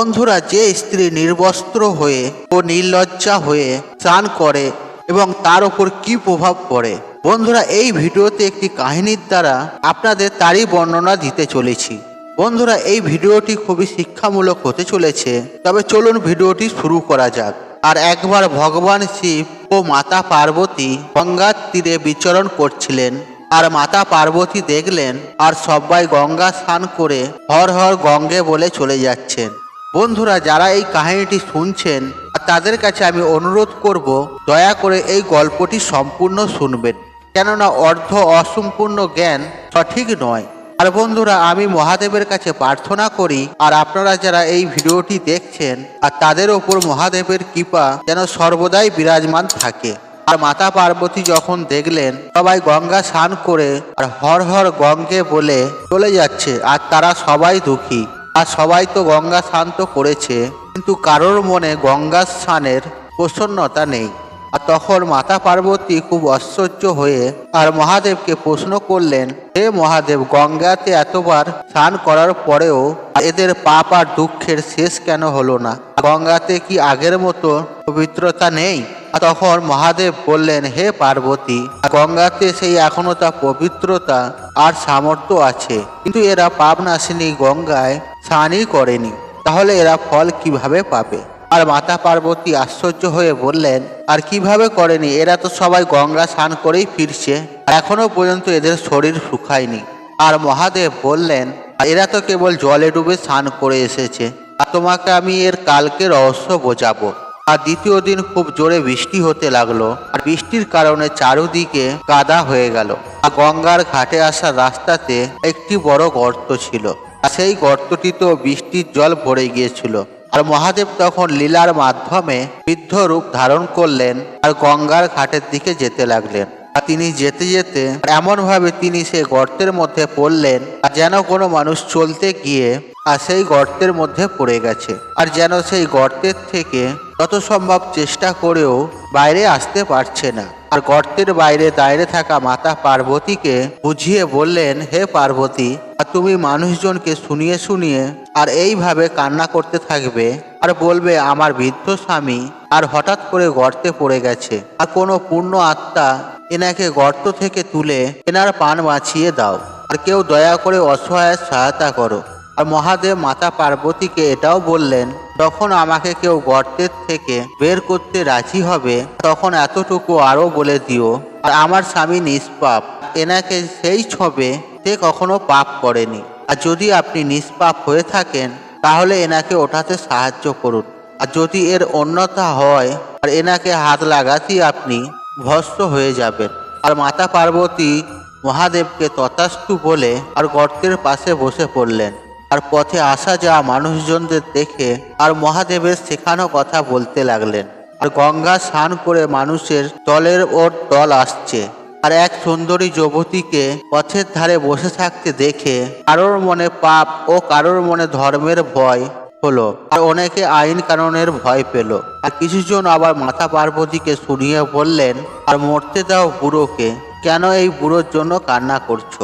বন্ধুরা, যে স্ত্রী নির্বস্ত্র হয়ে ও নির্লজ্জা হয়ে স্নান করে এবং তার ওপর কি প্রভাব পড়ে? বন্ধুরা, এই ভিডিওতে একটি কাহিনীর দ্বারা আপনাদের তারই বর্ণনা দিতে চলেছি। বন্ধুরা, এই ভিডিওটি খুবই শিক্ষামূলক হতে চলেছে, তবে চলুন ভিডিওটি শুরু করা যাক। আর একবার ভগবান শিব ও মাতা পার্বতী গঙ্গার তীরে বিচরণ করছিলেন। আর মাতা পার্বতী দেখলেন আর সবাই গঙ্গা স্নান করে হর হর গঙ্গে বলে চলে যাচ্ছেন। বন্ধুরা, যারা এই কাহিনীটি শুনছেন তাদের কাছে আমি অনুরোধ করব, দয়া করে এই গল্পটি সম্পূর্ণ শুনবেন। কেননা অর্ধ অসম্পূর্ণ জ্ঞান সঠিক নয়। আর বন্ধুরা, আমি মহাদেবের কাছে প্রার্থনা করি, আর আপনারা যারা এই ভিডিওটি দেখছেন, আর তাদের ওপর মহাদেবের কৃপা যেন সর্বদাই বিরাজমান থাকে। আর মাতা পার্বতী যখন দেখলেন, সবাই গঙ্গা স্নান করে, আর হর হর গঙ্গে বলে চলে যাচ্ছে, আর তারা সবাই দুঃখী। আর সবাই তো গঙ্গা স্নান তো করেছে। কিন্তু কারোর মনে গঙ্গা স্নানের প্রসন্নতা নেই। আর তখন মাতা পার্বতী খুব আশ্চর্য হয়ে আর মহাদেবকে প্রশ্ন করলেন, হে মহাদেব, গঙ্গাতে এতবার স্নান করার পরেও এদের পাপ আর দুঃখের শেষ কেন হলো না? গঙ্গাতে কি আগের মতো পবিত্রতা নেই? আর তখন মহাদেব বললেন, হে পার্বতী, গঙ্গাতে সেই এখনও তা পবিত্রতা আর সামর্থ্য আছে। কিন্তু এরা পাপ নাশিনী গঙ্গায় স্নানই করেনি। তাহলে এরা ফল কীভাবে পাবে? আর মাতা পার্বতী আশ্চর্য হয়ে বললেন, আর কীভাবে করেনি? এরা তো সবাই গঙ্গা স্নান করেই ফিরছে। এখনও পর্যন্ত এদের শরীর শুকায়নি। আর মহাদেব বললেন, এরা তো কেবল জলে ডুবে স্নান করে এসেছে। আর তোমাকে আমি এর কালকে রহস্য বোঝাবো। আর দ্বিতীয় দিন খুব জোরে বৃষ্টি হতে লাগল। আর বৃষ্টির কারণে চারুদিকে কাদা হয়ে গেল। আর গঙ্গার ঘাটে আসার রাস্তাতে একটি বড় গর্ত ছিল। সেই গর্তটিতেও বৃষ্টির জল ভরে গিয়েছিল। আর মহাদেব তখন লীলার মাধ্যমে বৃদ্ধ রূপ ধারণ করলেন আর গঙ্গার ঘাটের দিকে যেতে লাগলেন। আর তিনি যেতে যেতে এমনভাবে তিনি সেই গর্তের মধ্যে পড়লেন, আর যেন কোনো মানুষ চলতে গিয়ে আর সেই গর্তের মধ্যে পড়ে গেছে। আর যেন সেই গর্তের থেকে যত সম্ভব চেষ্টা করেও বাইরে আসতে পারছে না। আর গর্তের বাইরে দাঁড়িয়ে থাকা মাতা পার্বতীকে বুঝিয়ে বললেন, হে পার্বতী, আর তুমি মানুষজনকে শুনিয়ে শুনিয়ে আর এইভাবে কান্না করতে থাকবে আর বলবে, আমার বৃদ্ধ স্বামী আর হঠাৎ করে গর্তে পড়ে গেছে। আর কোনো পূর্ণ আত্মা এনাকে গর্ত থেকে তুলে এনার পান বাঁচিয়ে দাও। আর কেউ দয়া করে অসহায়ের সহায়তা করো আর মহাদেব মাতা পার্বতীকে এটাও বললেন যখন আমাকে কেউ গর্তের থেকে বের করতে রাজি হবে, তখন এতটুকু আরও বলে দিও, আর আমার স্বামী নিষ্পাপ, এনাকে সেই ছবে সে কখনো পাপ করেনি। আর যদি আপনি নিষ্পাপ হয়ে থাকেন, তাহলে এনাকে ওঠাতে সাহায্য করুন। আর যদি এর অন্যতা হয়, আর এনাকে হাত লাগাতেই আপনি ভস্ত হয়ে যাবেন। আর মাতা পার্বতী মহাদেবকে তথাস্তু বলে আর গর্তের পাশে বসে পড়লেন। আর পথে আসা যাওয়া মানুষজনদের দেখে আর মহাদেবের শেখানো কথা বলতে লাগলেন। আর গঙ্গা স্নান করে মানুষের দলের ওর দল আসছে। আর এক সুন্দরী যুবতীকে পথের ধারে বসে থাকতে দেখে কারোর মনে পাপ ও কারোর মনে ধর্মের ভয় হলো। আর অনেকে আইন কানুনের ভয় পেল। আর কিছুজন আবার মাতা পার্বতীকে শুনিয়ে বললেন, আর মরতে দাও বুড়োকে, কেন এই বুড়োর জন্য কান্না করছ?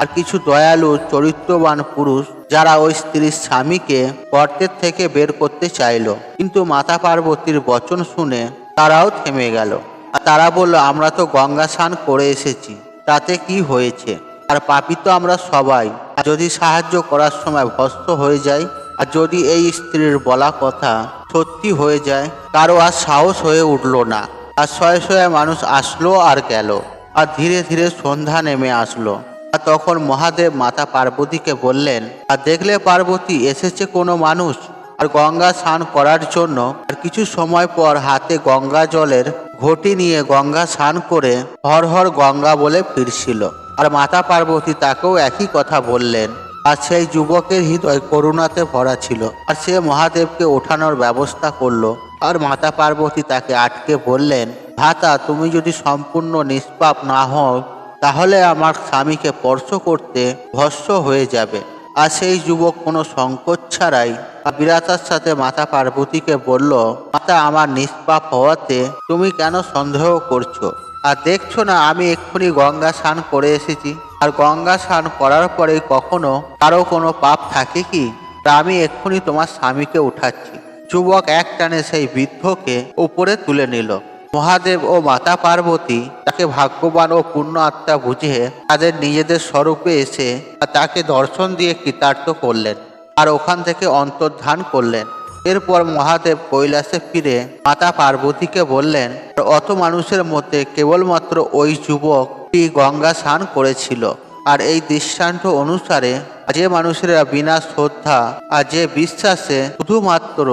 আর কিছু দয়ালু, চরিত্রবান পুরুষ যারা ওই স্ত্রীর স্বামীকে গর্তের থেকে বের করতে চাইল। কিন্তু মাতা পার্বতীর বচন শুনে তারাও থেমে গেল। আর তারা বলল, আমরা তো গঙ্গা স্নান করে এসেছি, তাতে কি হয়েছে? আর পাপি তো আমরা সবাই। যদি সাহায্য করার সময় ভস্ত হয়ে যায় আর যদি এই স্ত্রীর বলা কথা সত্যি হয়ে যায়, কারও আর সাহস হয়ে উঠল না। আর শয়ে শয়ে মানুষ আসলো আর গেল। আর ধীরে ধীরে সন্ধ্যা নেমে আসলো। তখন মহাদেব মাতা পার্বতীকে বললেন, আর দেখলে পার্বতী, এসেছে কোনো মানুষ? আর গঙ্গা স্নান করার জন্য আর কিছু সময় পর হাতে গঙ্গা জলের ঘটি নিয়ে গঙ্গা স্নান করে হর হর গঙ্গা বলে ফিরছিল। আর মাতা পার্বতী তাকেও একই কথা বললেন। আর সেই যুবকের হৃদয় করুণাতে ভরা ছিল। আর সে মহাদেবকে ওঠানোর ব্যবস্থা করল। আর মাতা পার্বতী তাকে আটকে বললেন, ভাতা, তুমি যদি সম্পূর্ণ নিষ্পাপ না হও তাহলে আমার স্বামীকে স্পর্শ করতে ভস্য হয়ে যাবে। আর সেই যুবক কোনো সংকোচ ছাড়াই বিরাতার সাথে মাতা পার্বতীকে বলল, মাতা, আমার নিষ্পাপ হওয়াতে তুমি কেন সন্দেহ করছ? আর দেখছ না, আমি এক্ষুনি গঙ্গা স্নান করে এসেছি। আর গঙ্গা স্নান করার পরে কখনো কারও কোনো পাপ থাকে কি? তা আমি এক্ষুনি তোমার স্বামীকে উঠাচ্ছি। যুবক এক টানে সেই বৃদ্ধকে উপরে তুলে নিল। মহাদেব ও মাতা পার্বতী তাকে ভাগ্যবান ও পূর্ণ আত্মা বুঝিয়ে তাদের নিজেদের স্বরূপে এসে তাকে দর্শন দিয়ে কৃতার্থ করলেন আর ওখান থেকে অন্তর্ধান করলেন। এরপর মহাদেব কৈলাসে ফিরে মাতা পার্বতীকে বললেন, অত মানুষের মধ্যে কেবলমাত্র ওই যুবকটি গঙ্গা স্নান করেছিল। আর এই দৃষ্টান্ত অনুসারে যে মানুষেরা বিনা শ্রদ্ধা আর যে বিশ্বাসে শুধুমাত্র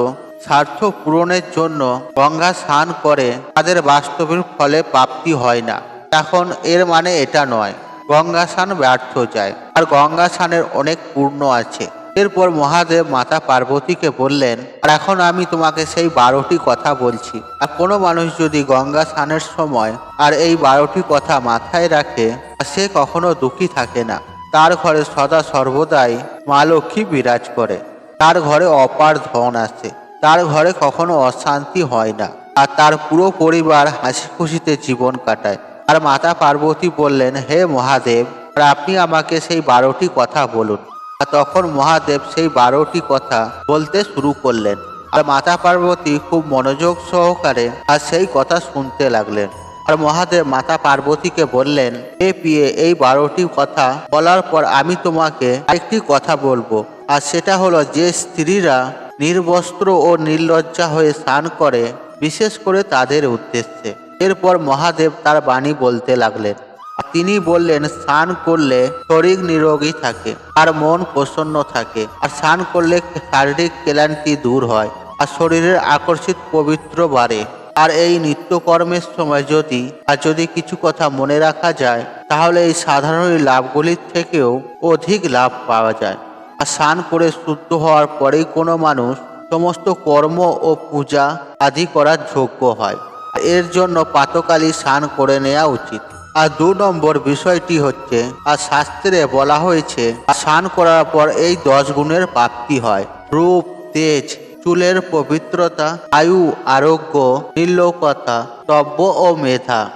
স্বার্থ পূরণের জন্য গঙ্গা স্নান করে তাদের বাস্তবের ফলে প্রাপ্তি হয় না। এখন এর মানে এটা নয়, গঙ্গা স্নান ব্যর্থ যায়। আর গঙ্গা স্নানের অনেক পূর্ণ আছে। এরপর মহাদেব মাতা পার্বতীকে বললেন, আর এখন আমি তোমাকে সেই বারোটি কথা বলছি। আর কোনো মানুষ যদি গঙ্গা স্নানের সময় আর এই বারোটি কথা মাথায় রাখে সে কখনো দুঃখী থাকে না। তার ঘরে সদা সর্বদাই মা লক্ষ্মী বিরাজ করে। তার ঘরে অপার ধন আছে। তার ঘরে কখনো অশান্তি হয় না। আর তার পুরো পরিবার হাসি খুশিতে জীবন কাটায়। আর মাতা পার্বতী বললেন, হে মহাদেব, আর আপনি আমাকে সেই বারোটি কথা বলুন। আর তখন মহাদেব সেই বারোটি কথা বলতে শুরু করলেন। আর মাতা পার্বতী খুব মনোযোগ সহকারে আর সেই কথা শুনতে লাগলেন। আর মহাদেব মাতা পার্বতীকে বললেন, হে পিয়ে, এই বারোটি কথা বলার পর আমি তোমাকে একটি কথা বলব। আর সেটা হলো যে স্ত্রীরা নির্বস্ত্র ও নির্লজ্জা হয়ে স্নান করে, বিশেষ করে তাদের উদ্দেশ্যে। এরপর মহাদেব তার বাণী বলতে লাগলেন। তিনি বললেন, স্নান করলে শরীর নিরোগী থাকে, আর মন প্রসন্ন থাকে, আর স্নান করলে শারীরিক ক্লান্তি দূর হয়, আর শরীরের আকর্ষিত পবিত্র বাড়ে। আর এই নিত্যকর্মের সময় যদি, আর যদি কিছু কথা মনে রাখা যায়, তাহলে এই সাধারণ লাভগুলির থেকেও অধিক লাভ পাওয়া যায়। স্নান করে শুদ্ধ হওয়ার পরেই কোনো মানুষ সমস্ত কর্ম ও পূজা আদি করার যোগ্য হয়। এর জন্য পাতকালী স্নান করে নেওয়া উচিত। আর দু নম্বর বিষয়টি হচ্ছে, আর শাস্ত্রে বলা হয়েছে, স্নান করার পর এই দশ গুণের প্রাপ্তি হয়। রূপ, তেজ, চুলের পবিত্রতা, আয়ু, আরোগ্য, নির্লোকতা তব্য ও মেধা।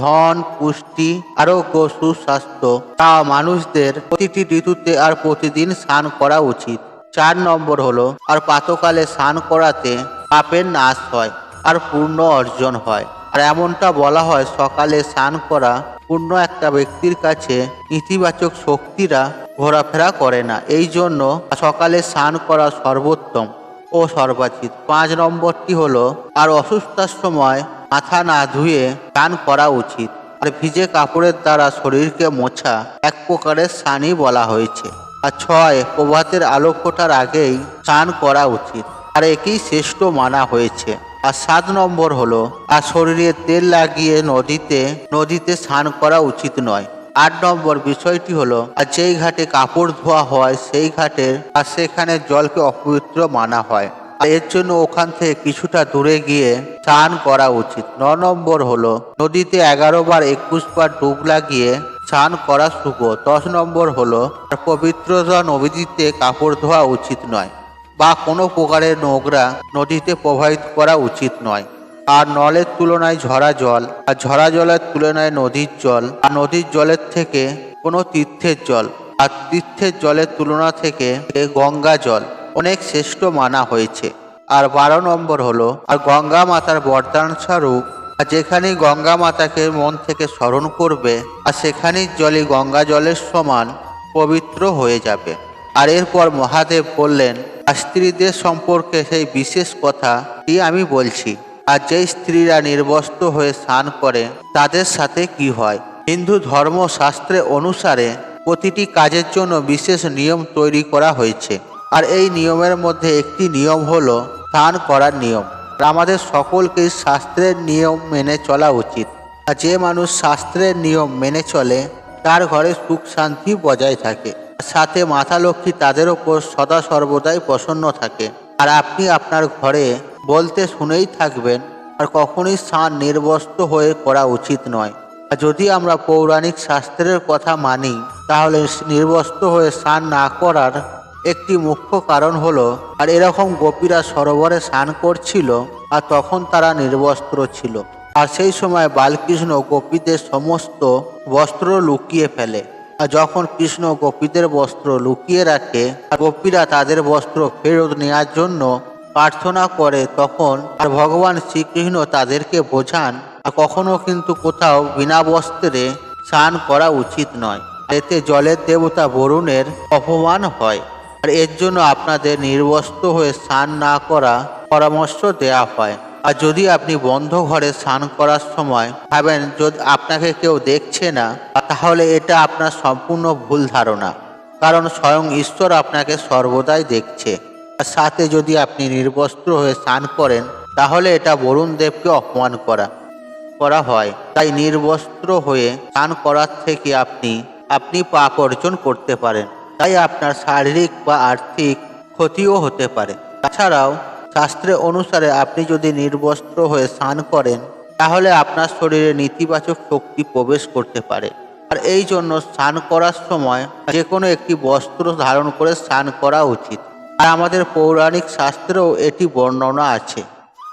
ধন, পুষ্টি, আরোগ্য, সুস্বাস্থ্য, তা মানুষদের প্রতিটি ঋতুতে আর প্রতিদিন স্নান করা উচিত। চার নম্বর হলো, আর পাতকালে স্নান করাতে পাপের নাশ হয়, আর পূর্ণ অর্জন হয়। আর এমনটা বলা হয়, সকালে স্নান করা পূর্ণ একটা ব্যক্তির কাছে ইতিবাচক শক্তিরা ঘোরাফেরা করে না। এই জন্য সকালে স্নান করা সর্বোত্তম ও সর্বাচিত পাঁচ নম্বরটি হলো, আর অসুস্থার সময় মাথা না ধুয়ে স্নান করা উচিত। আর ভিজে কাপড়ের দ্বারা শরীরকে মোছা, এক প্রকারের স্নানই বলা হয়েছে। আর ছয়, প্রভাতের আলো ফোটার আগেই স্নান করা উচিত। আর একেই শ্রেষ্ঠ মানা হয়েছে। আর সাত নম্বর হলো, আর শরীরে তেল লাগিয়ে নদীতে নদীতে স্নান করা উচিত নয়। আট নম্বর বিষয়টি হলো, আর যেই ঘাটে কাপড় ধোয়া হয়, সেই ঘাটের, আর সেখানে জলকে অপবিত্র মানা হয়। এর জন্য ওখান থেকে কিছুটা দূরে গিয়ে স্নান করা উচিত। ন নম্বর হলো, নদীতে এগারো বার একুশ বার ডুব লাগিয়ে স্নান করা শুভ। দশ নম্বর হলো পবিত্রতা নদীতে কাপড় ধোয়া উচিত নয় বা কোনো প্রকারের নোংরা নদীতে প্রবাহিত করা উচিত নয়। আর নলের তুলনায় ঝরা জল আর ঝরা জলের তুলনায় নদীর জল আর নদীর জলের থেকে কোনো তীর্থের জল আর তীর্থের জলের তুলনা থেকে গঙ্গা জল অনেক শ্রেষ্ঠ মানা হয়েছে। আর বারো নম্বর হলো, আর গঙ্গা মাতার বরদান স্বরূপ, আর যেখানেই গঙ্গা মাতাকে মন থেকে স্মরণ করবে, আর সেখানেই জলে গঙ্গা জলের সমান পবিত্র হয়ে যাবে। আর এরপর মহাদেব বললেন, আর স্ত্রীদের সম্পর্কে সেই বিশেষ কথাটি আমি বলছি? আর যেই স্ত্রীরা নির্বস্ত্র হয়ে স্নান করে, তাদের সাথে কি হয়? হিন্দু ধর্মশাস্ত্রে অনুসারে প্রতিটি কাজের জন্য বিশেষ নিয়ম তৈরি করা হয়েছে। আর এই নিয়মের মধ্যে একটি নিয়ম হলো স্নান করার নিয়ম। আমাদের সকলকেই শাস্ত্রের নিয়ম মেনে চলা উচিত। আর যে মানুষ শাস্ত্রের নিয়ম মেনে চলে, তার ঘরে সুখ শান্তি বজায় থাকে। সাথে মাথা লক্ষ্মী তাদের ওপর সদা সর্বদাই প্রসন্ন থাকে। আর আপনি আপনার ঘরে বলতে শুনেই থাকবেন, আর কখনোই স্নান নির্বস্ত হয়ে করা উচিত নয়। আর যদি আমরা পৌরাণিক শাস্ত্রের কথা মানি, তাহলে নির্বস্ত হয়ে স্নান না করার একটি মুখ্য কারণ হলো, আর এরকম গোপীরা সরোবরে স্নান করছিল, আর তখন তারা নির্বস্ত্র ছিল। আর সেই সময় বালকৃষ্ণ গোপীদের সমস্ত বস্ত্র লুকিয়ে ফেলে। আর যখন কৃষ্ণ গোপীদের বস্ত্র লুকিয়ে রাখে, আর গোপীরা তাদের বস্ত্র ফেরত নেওয়ার জন্য প্রার্থনা করে, তখন আর ভগবান শ্রীকৃষ্ণ তাদেরকে বোঝান, আর কখনো কিন্তু কোথাও বিনা বস্ত্রে স্নান করা উচিত নয়। এতে জলের দেবতা বরুণের অপমান হয়। আর এর জন্য আপনাদের নির্বস্ত্র হয়ে স্নান না করা পরামর্শ দেওয়া হয়। আর যদি আপনি বন্ধ ঘরে স্নান করার সময় ভাবেন যদি, আপনাকে কেউ দেখছে না, তাহলে এটা আপনার সম্পূর্ণ ভুল ধারণা। কারণ স্বয়ং ঈশ্বর আপনাকে সর্বদাই দেখছে। আর সাথে যদি আপনি নির্বস্ত্র হয়ে স্নান করেন, তাহলে এটা বরুণ দেবকে অপমান করা করা হয়। তাই নির্বস্ত্র হয়ে স্নান করার থেকে আপনি আপনি পাপ অর্জন করতে পারেন। তাই আপনার শারীরিক বা আর্থিক ক্ষতিও হতে পারে। তাছাড়াও, শাস্ত্রে অনুসারে আপনি যদি নির্বস্ত্র হয়ে স্নান করেন, তাহলে আপনার শরীরে নেতিবাচক শক্তি প্রবেশ করতে পারে। আর এই জন্য স্নান করার সময় যে কোনো একটি বস্ত্র ধারণ করে স্নান করা উচিত। আর আমাদের পৌরাণিক শাস্ত্রেও এটি বর্ণনা আছে।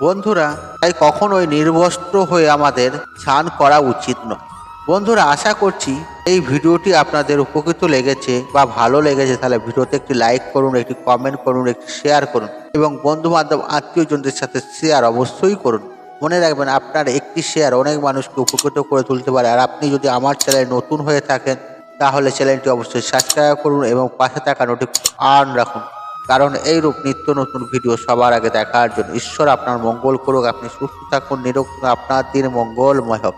বন্ধুরা, তাই কখনোই নির্বস্ত্র হয়ে আমাদের স্নান করা উচিত নয়। বন্ধুরা, আশা করছি এই ভিডিওটি আপনাদের উপকৃত লেগেছে বা ভালো লেগেছে। তাহলে ভিডিওতে একটি লাইক করুন, একটি কমেন্ট করুন, একটি শেয়ার করুন এবং বন্ধু বান্ধব আত্মীয়জনদের সাথে শেয়ার অবশ্যই করুন। মনে রাখবেন, আপনার একটি শেয়ার অনেক মানুষকে উপকৃত করে তুলতে পারে। আর আপনি যদি আমার চ্যানেলে নতুন হয়ে থাকেন, তাহলে চ্যানেলটি অবশ্যই সাবস্ক্রাইব করুন এবং পাশে থাকা নোটিফিকেশন অন রাখুন। কারণ এইরূপ নিত্য নতুন ভিডিও সবার আগে দেখার জন্য ঈশ্বর আপনার মঙ্গল করুক, আপনি সুস্থ থাকুন, নিরোগ আপনার দিন মঙ্গলময় হোক।